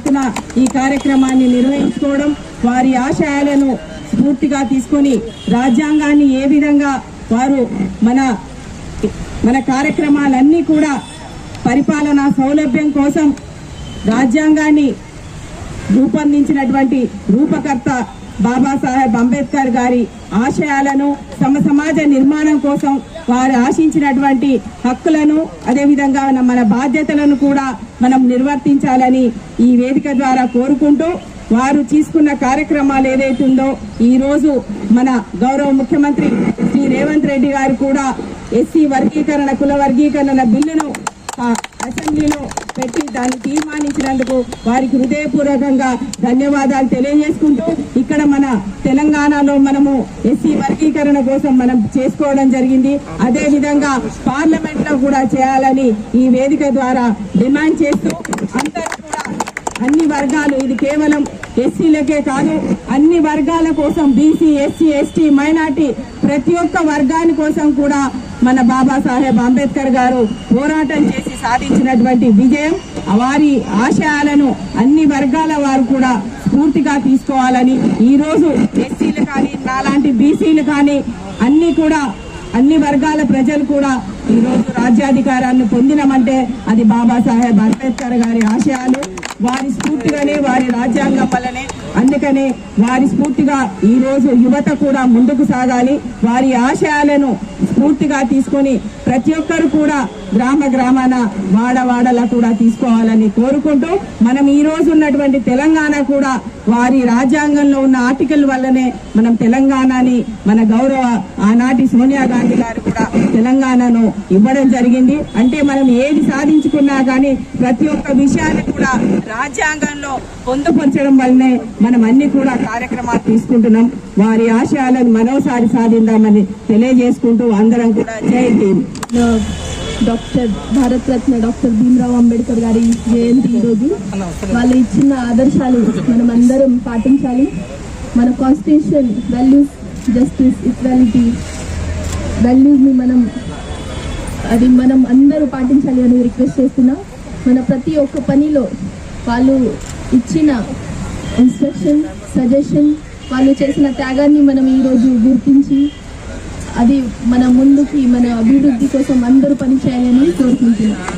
ఎత్తున ఈ కార్యక్రమాన్ని నిర్వహించుకోవడం వారి ఆశయాలను స్ఫూర్తిగా తీసుకొని రాజ్యాంగాన్ని ఏ విధంగా వారు మన మన కార్యక్రమాలన్నీ కూడా పరిపాలనా సౌలభ్యం కోసం రాజ్యాంగాన్ని రూపొందించినటువంటి రూపకర్త బాబాసాహెబ్ అంబేద్కర్ గారి ఆశయాలను తమ సమాజ నిర్మాణం కోసం వారు ఆశించినటువంటి హక్కులను అదేవిధంగా మన- మన బాధ్యతలను కూడా మనం నిర్వర్తించాలని ఈ వేదిక ద్వారా కోరుకుంటూ వారు తీసుకున్న కార్యక్రమాలు ఏదైతుందో ఈరోజు మన గౌరవ ముఖ్యమంత్రి శ్రీ రేవంత్ రెడ్డి గారు కూడా ఎస్సీ వర్గీకరణ కుల వర్గీకరణ బిల్లును అసెంబ్లీలో పెట్టి దాన్ని తీర్మానించినందుకు వారికి హృదయపూర్వకంగా ధన్యవాదాలు తెలియజేసుకుంటూ ఇక్కడ మన తెలంగాణలో మనము ఎస్సీ వర్గీకరణ కోసం మనం చేసుకోవడం జరిగింది. అదే విధంగా పార్లమెంట్లో కూడా చేయాలని ఈ వేదిక ద్వారా డిమాండ్ చేస్తూ అందరూ కూడా అన్ని వర్గాలు ఇది కేవలం ఎస్సీలకే కాదు అన్ని వర్గాల కోసం బీసీ ఎస్సీ ఎస్టీ మైనార్టీ ప్రతి ఒక్క వర్గాని కోసం కూడా మన బాబాసాహెబ్ అంబేద్కర్ గారు పోరాటం చేసి సాధించినటువంటి విజయం వారి ఆశయాలను అన్ని వర్గాల వారు కూడా స్ఫూర్తిగా తీసుకోవాలని ఈరోజు ఎస్సీలు కానీ నాలాంటి బీసీలు కానీ అన్ని కూడా అన్ని వర్గాల ప్రజలు కూడా ఈరోజు రాజ్యాధికారాన్ని పొందినమంటే అది బాబాసాహెబ్ అంబేద్కర్ గారి ఆశయాలు. వారి స్ఫూర్తిగానే వారి రాజ్యాంగం వల్లనే అందుకనే వారి స్ఫూర్తిగా ఈ రోజు యువత కూడా ముందుకు సాగాలి. వారి ఆశయాలను స్ఫూర్తిగా తీసుకొని ప్రతి ఒక్కరు కూడా గ్రామ గ్రామాన వాడవాడలా కూడా తీసుకోవాలని కోరుకుంటూ మనం ఈ రోజు ఉన్నటువంటి తెలంగాణ కూడా వారి రాజ్యాంగంలో ఉన్న ఆర్టికల్ వల్లనే మనం తెలంగాణని మన గౌరవ ఆనాటి సోనియా గాంధీ గారు కూడా తెలంగాణను ఇవ్వడం జరిగింది. అంటే మనం ఏది సాధించుకున్నా కానీ ప్రతి ఒక్క విషయాన్ని కూడా రాజ్యాంగంలో పొందుపరచడం వల్లనే మనం అన్ని కూడా కార్యక్రమాలు తీసుకుంటున్నాం. వారి ఆశయాలను మరోసారి సాధిద్దామని తెలియజేసుకుంటూ అందరం కూడా జై భీమ్. డాక్టర్ భారతరత్న డాక్టర్ భీమరావు అంబేద్కర్ గారి జయంతి ఈరోజు వాళ్ళు ఇచ్చిన ఆదర్శాలు మనం అందరం పాటించాలి. మన కాన్స్టిట్యూషన్ వాల్యూస్ జస్టిస్ ఈక్వాలిటీ వాల్యూస్ని మనం అది మనం అందరూ పాటించాలి అని రిక్వెస్ట్ చేస్తున్నాం. మన ప్రతి ఒక్క పనిలో వాళ్ళు ఇచ్చిన ఇన్స్ట్రక్షన్ సజెషన్ వాళ్ళు చేసిన త్యాగాన్ని మనం ఈరోజు గుర్తించి అది మన ముందుకి మన అభివృద్ధి కోసం అందరూ పనిచేయాలని కోరుకుంటున్నాం.